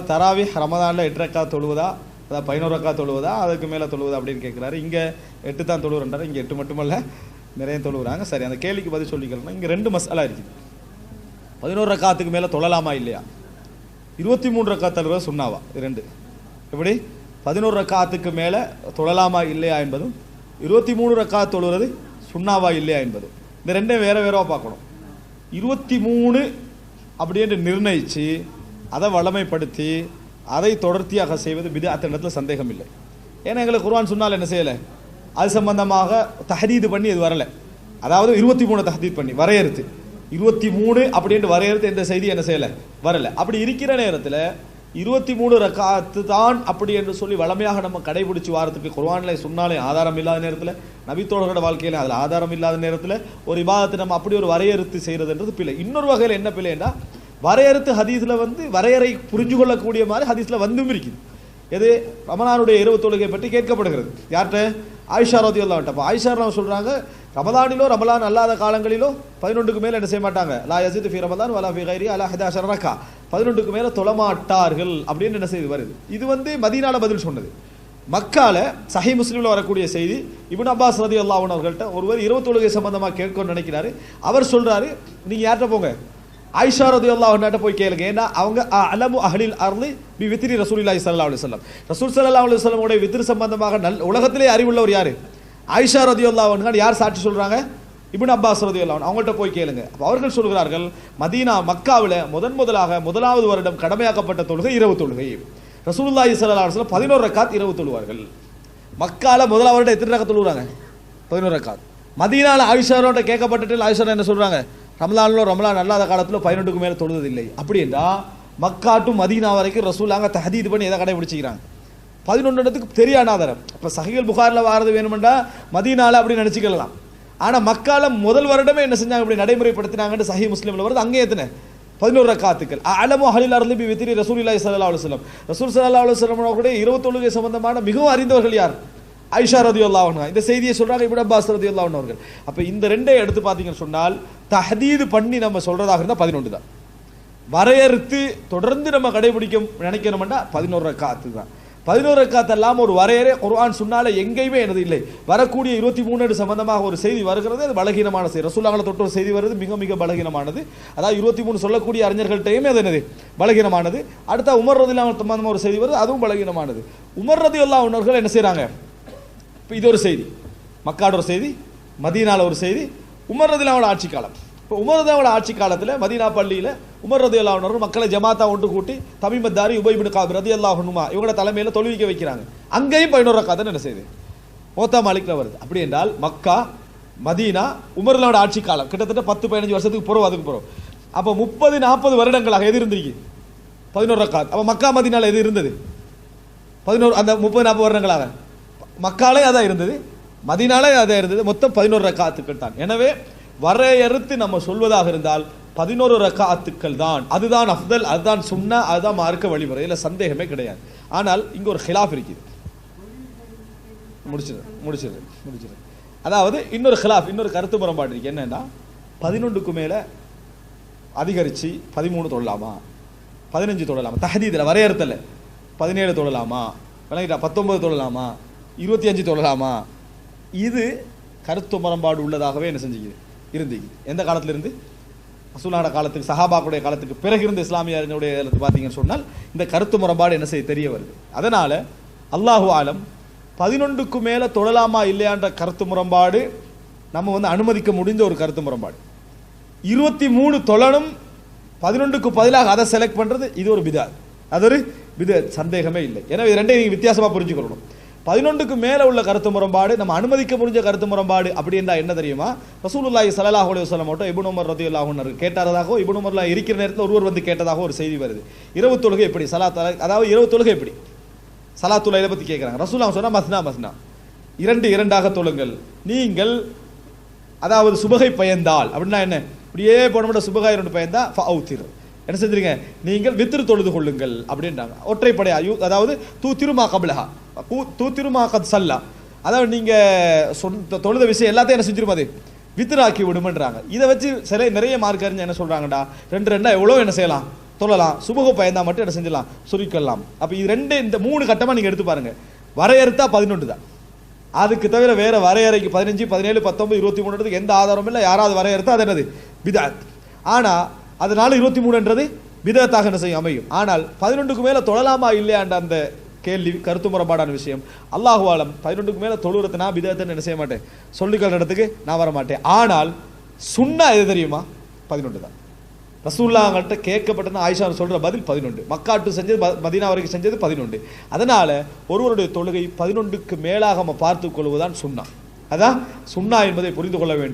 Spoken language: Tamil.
தராவி ரமதானில் எட்டு ரக்கா தொழுவதா? அதாவது பதினோரு ரக்கா தொழுவதா? அதுக்கு மேலே தொழுவதா அப்படின்னு கேட்குறாரு இங்கே எட்டு தான் தொழுவுறாரு இங்கே எட்டு மட்டுமல்ல நிறைய தொழுவுறாங்க. சரி அந்த கேள்விக்கு பதில் சொல்லிக்கலாம் இங்கே ரெண்டு மசாலா இருக்குது. பதினோரு ரக்காத்துக்கு மேலே தொழலாமா இல்லையா? இருபத்தி மூணு ரக்கா தழுவது சுண்ணாவா ரெண்டு. எப்படி? பதினோரு ரக்காத்துக்கு மேலே தொழலாமா இல்லையா என்பதும் இருபத்தி மூணு ரக்கா தொழுவது சுண்ணாவா இல்லையா என்பதும். இந்த ரெண்டையும் வேற வேறவா பார்க்கணும். இருபத்தி மூணு அப்படின்ட்டு நிர்ணயித்து அதை வளமைப்படுத்தி அதை தொடர்ச்சியாக செய்வது பிதாத் இடத்துல சந்தேகம் இல்லை ஏன்னா எங்களுக்கு குர்வான் சொன்னால் என்ன செய்யலை? அது சம்பந்தமாக தஹதீது பண்ணி இது வரலை. அதாவது இருபத்தி மூணு தஹதீத் பண்ணி வரையறுத்து. இருபத்தி மூணு அப்படின்ட்டு வரையறுத்து எந்த செய்தி என்ன செய்யலை? வரலை. அப்படி இருக்கிற நேரத்தில் இருபத்தி மூணு ரக்காத்து தான் அப்படி என்று சொல்லி வளமையாக நம்ம கடைபிடிச்சு வாரத்துக்கு குர்வானில் சொன்னாலே ஆதாரம் இல்லாத நேரத்தில் நபித்தோழர்களோட வாழ்க்கையில் அதில் ஆதாரம் இல்லாத நேரத்தில் ஒரு விவாதத்தை நம்ம அப்படி ஒரு வரையறுத்து செய்கிறதுன்றது பிள்ளை இன்னொரு வகையில் என்ன பிள்ளைன்னா வரையறுத்து ஹதீஸில் வந்து வரையறை புரிஞ்சு கொள்ளக்கூடிய மாதிரி ஹதீஸில் வந்தும் இருக்குது. எது? ரமலானுடைய இரவு தொழுகை பற்றி கேட்கப்படுகிறது. யார்கிட்ட? ஆயிஷா ரோதி அல்லாட்ட அப்போ ஆயிஷா ராவ் சொல்கிறாங்க ரமலானிலோ ரமலான் அல்லாத காலங்களிலோ பதினொன்றுக்கு மேலே என்ன செய்ய மாட்டாங்க? லா யசித் ஃபி ரமலான் வலா ஃபி கைரி அலா ஹிதாஷர் ரக்கா. பதினொன்றுக்கு மேலே தொழமாட்டார்கள் அப்படின்னு என்ன செய்து வருது. இது வந்து மதீனால பதில் சொன்னது. மக்கால சஹி முஸ்லீமில் வரக்கூடிய செய்தி இபின் அப்பாஸ் ரதி அல்லாஹன் அவர்கள்ட்ட ஒருவர் இரவு தொழுகை சம்பந்தமாக கேட்கணும்னு நினைக்கிறாரு. அவர் சொல்கிறாரு நீங்கள் யார்கிட்ட போங்க? ஆயிஷா ரதி அல்லாஹ்ட்ட போய் கேளுங்க. ஏன்னா அவங்க அ- அலமு அஹ்லில் அர்லி பி வித்திரி ரசூலுல்லாஹி சல்லா அலி சொல்லம் ரசூல் சல்லா அலி சொல்லமுடைய வித்திரி சம்பந்தமாக நல் உலகத்திலே அறிவுள்ளவர் யார்? ஆயிஷா ரதி அல்லாஹ் யார் சாட்சி சொல்கிறாங்க இபின் அப்பாஸ் ரதி அல்லாஹ் அவங்கள்ட்ட போய் கேளுங்க. அவர்கள் சொல்கிறார்கள் மதீனா மக்காவில் முதன் முதலாக முதலாவது வருடம் கடமையாக்கப்பட்ட தொழுகை இரவு தொழுகை. ரசூலுல்லாஹி ஸல்லல்லாஹு அலைஹி வஸல்லம் பதினோரு ரக்காத் இரவு தொழுவார்கள். மக்கால முதலாவது வருடம் எத்தனை ரக்கத் தொழுகிறாங்க பதினோரு ரக்காத். மதீனால ஆயுஷாரோட கேட்கப்பட்டுட்டு ஆயிஷா என்ன சொல்கிறாங்க ரமலான்ல ரமலான் அல்லாத காலத்தில் பதினெட்டுக்கு மேலே தொழுதில்லை அப்படி என்றால் மக்காட்டும் மதீனா வரைக்கும் ரசூலாங்க தஹதீது பண்ணி எதை கடைபிடிச்சிக்கிறாங்க? இடத்துக்கு பெரிய ஆதாரம் இப்போ சஹிகள் புகாரில் வாரது வேணுமெண்டா மதீனால அப்படி நினச்சிக்கலாம் ஆனால் மக்கால முதல் வருடமே என்ன செஞ்சாங்க? இப்படி நடைமுறைப்படுத்தினாங்கன்னு சஹி முஸ்லீமில் வருது. அங்கே எத்தனை? பதினோரு ரக்காத்துக்கள். அலமோ ஹலில் அருளி வித்திரி ரசூலில்லாஹி ஸல்லல்லாஹு சல்லா அலுவலம் ரசூல் சல்லா அலுவலம் கூட இரவு தொழுகை சம்பந்தமான மிகவும் அறிந்தவர்கள் யார்? ஐஷா ரதி அன்ஹா. இந்த செய்தியை சொல்றாங்க இப்படி அப்பாஸ் ரதி அல்லாஹன் அவர்கள். அப்போ இந்த ரெண்டே எடுத்து பார்த்தீங்கன்னு சொன்னால் தஹதீது பண்ணி நம்ம சொல்றதாக இருந்தால் பதினொன்று தான். வரையறுத்து தொடர்ந்து நம்ம கடைபிடிக்க நினைக்கணும்னா பதினோரு காத்து தான். பதினோரு ரக்காத்து இல்லாமல் ஒரு வரையறை குர்ஆன் சொன்னாலே எங்கேயுமே எனது இல்லை. வரக்கூடிய இருபத்தி மூணு சம்பந்தமாக ஒரு செய்தி வருகிறது அது பலகீனமான செய்தி. ரசூல்லாங்களை தொட்டு ஒரு செய்தி வருது மிக மிக பலகீனமானது. அதாவது இருபத்தி மூணு சொல்லக்கூடிய அறிஞர்கள்ட்டையுமே அது என்னது? பலகீனமானது. அடுத்த உமர் ரதி சம்பந்தமாக ஒரு செய்தி வருது அதுவும் பலகீனமானது. உமர் ரதி அல்லா உணர்கள் என்ன செய்கிறாங்க இப்போ இது ஒரு செய்தி. மக்காட ஒரு செய்தி மதீனால ஒரு செய்தி. உமர்ரதிலாவோட ஆட்சி காலம். இப்போ உமர் ஆட்சி காலத்தில் மதீனா பள்ளியில் உமர் ரதி மக்களை ஜமாத்தா ஒன்று கூட்டி தமிமத்தாரி உபய்பின் காப் ரதி அல்லாஹனுமா இவங்களோட தலைமையில் தொழுவிக்க வைக்கிறாங்க. அங்கேயும் பதினோரு ரக்காத்தன் என்ன செய்யுது? மோத்தா மாலிக்கில் வருது. அப்படி என்றால் மக்கா மதீனா உமர்லாவோட ஆட்சி காலம். கிட்டத்தட்ட பத்து பதினஞ்சு வருஷத்துக்கு போகிறோம் அதுக்கு போகிறோம் அப்போ முப்பது நாற்பது வருடங்களாக எது இருந்திருக்கு? பதினோரு ரக்காத். அப்போ மக்கா மதீனால எது இருந்தது? பதினோரு அந்த முப்பது நாற்பது வருடங்களாக? மக்காலே அதான் இருந்தது. மதினாலே அதான் இருந்தது. மொத்தம் பதினோரு ரக்காத்துக்கள் தான். எனவே வரையறுத்து நம்ம சொல்வதாக இருந்தால் பதினோரு ரக்காத்துக்கள் தான். அதுதான் அஃதல் அதுதான் சுண்ணா அதுதான் மார்க்க வழிமுறை. இல்லை சந்தேகமே கிடையாது. ஆனால் இங்கே ஒரு ஹிலாஃப் இருக்குது. முடிச்சிடு முடிச்சிடு முடிச்சிடு. அதாவது இன்னொரு ஹிலாஃப் இன்னொரு கருத்து முரண்பாடு இருக்கு. என்னென்னா பதினொன்றுக்கு மேலே அதிகரித்து பதிமூணு தொழலாமா? பதினஞ்சு தொழலாமா? இதில் வரையறுத்தல. பதினேழு தொழலாமா? விளங்கிட்டா பத்தொன்பது தொழலாமா? இருபத்தி அஞ்சு தொழலாமா இது கருத்து முரண்பாடு உள்ளதாகவே என்ன செஞ்சுக்குது? இருந்துக்குது. எந்த காலத்திலிருந்து? இருந்து காலத்துக்கு சஹாபாக்குடைய காலத்துக்கு பிறகு இருந்த இஸ்லாமியர்களுடைய காலத்துக்கு பார்த்தீங்கன்னு சொன்னால் இந்த கருத்து முரண்பாடு என்ன செய்ய தெரிய வருது? அதனால் அல்லாஹு ஆலம் பதினொன்றுக்கு மேலே தொழலாமா இல்லையான்ற கருத்து முரண்பாடு நம்ம வந்து அனுமதிக்க முடிஞ்ச ஒரு கருத்து முரண்பாடு. இருபத்தி மூணு தொழனும் பதினொன்றுக்கு பதிலாக அதை செலக்ட் பண்ணுறது இது ஒரு பிதாத் அது ஒரு பித சந்தேகமே இல்லை. ஏன்னா இது ரெண்டையும் நீங்கள் வித்தியாசமாக புரிஞ்சுக்கொள்ளணும். பதினொன்றுக்கு மேலே உள்ள கருத்து முரண்பாடு நம்ம அனுமதிக்க முடிஞ்ச கருத்து முரண்பாடு அப்படின்றா என்ன தெரியுமா? ரசூலுல்லாஹி ஸல்லல்லாஹு அலைஹி வஸல்லம் மட்டும் இப்னு உமர் கேட்டாரதாகவும் அன்ஹு கேட்டாரதாகவோ உமர்ல இருக்கிற நேரத்தில் ஒருவர் வந்து கேட்டதாக ஒரு செய்தி வருது. இரவு தொழுகை எப்படி? சலா அதாவது இரவு தொழுகை எப்படி? சலா இதை பற்றி கேட்குறாங்க ரசூல்லா சொன்னா மஸ்னா மஸ்னா. இரண்டு இரண்டாக தொழுங்கள். நீங்கள் அதாவது சுபகை பயந்தால் அப்படின்னா என்ன? இப்படியே போனோம்னா சுபகாய் ரெண்டு பயந்தா ஃபவுத்திரு என்ன செஞ்சிருங்க நீங்கள் வித்திரு தொழுது கொள்ளுங்கள் அப்படின்றாங்க ஒற்றைப்படையா யூ அதாவது தூ திருமா கபிலஹா தூ திருமா கத் சல்லா அதாவது நீங்கள் சொந்த தொழுத விஷயம் எல்லாத்தையும் என்ன செஞ்சிருமா அது வித்திராக்கி விடுமன்றாங்க இதை வச்சு சில நிறைய மார்க் அறிஞ்சு என்ன சொல்கிறாங்கடா ரெண்டு ரெண்டாக எவ்வளோ என்ன செய்யலாம் தொழலாம் சுமூக பயந்தா மட்டும் என்ன செஞ்சிடலாம் சுருக்கலாம் அப்போ இது ரெண்டு இந்த மூணு கட்டமாக நீங்கள் எடுத்து பாருங்கள் வரையறுத்தா பதினொன்று தான் அதுக்கு தவிர வேறு வரையறைக்கு பதினஞ்சு பதினேழு பத்தொம்பது இருபத்தி மூணுன்றதுக்கு எந்த ஆதாரமும் இல்லை யாராவது வரையறுத்தா அது என்னது பிதாத் ஆனால் அதனால இருபத்தி மூணுன்றது விதத்தாக என்ன செய்யும்? அமையும். ஆனால் பதினொன்றுக்கு மேலே தொழலாமா இல்லையாண்ட அந்த கேள்வி கருத்து முறைப்பாடான விஷயம். அல்லாஹுவாலம் பதினொன்றுக்கு மேலே தொழுகிறத நான் விதத்தை என்ன செய்ய மாட்டேன்? சொல்லிக்கிற இடத்துக்கு நான் வர மாட்டேன். ஆனால் சுண்ணா எது தெரியுமா? பதினொன்று தான். ரசூல்லாங்கள்ட்ட கேட்கப்பட்டது ஆயிஷா சொல்கிற பதில் பதினொன்று. மக்காட்டு செஞ்சது ம- வரைக்கும் செஞ்சது பதினொன்று. அதனால் ஒருவருடைய தொழுகை பதினொன்றுக்கு மேலாக நம்ம பார்த்து கொள்வதுதான் சுண்ணா. அதான் சுண்ணா என்பதை புரிந்து கொள்ள வேண்டும்.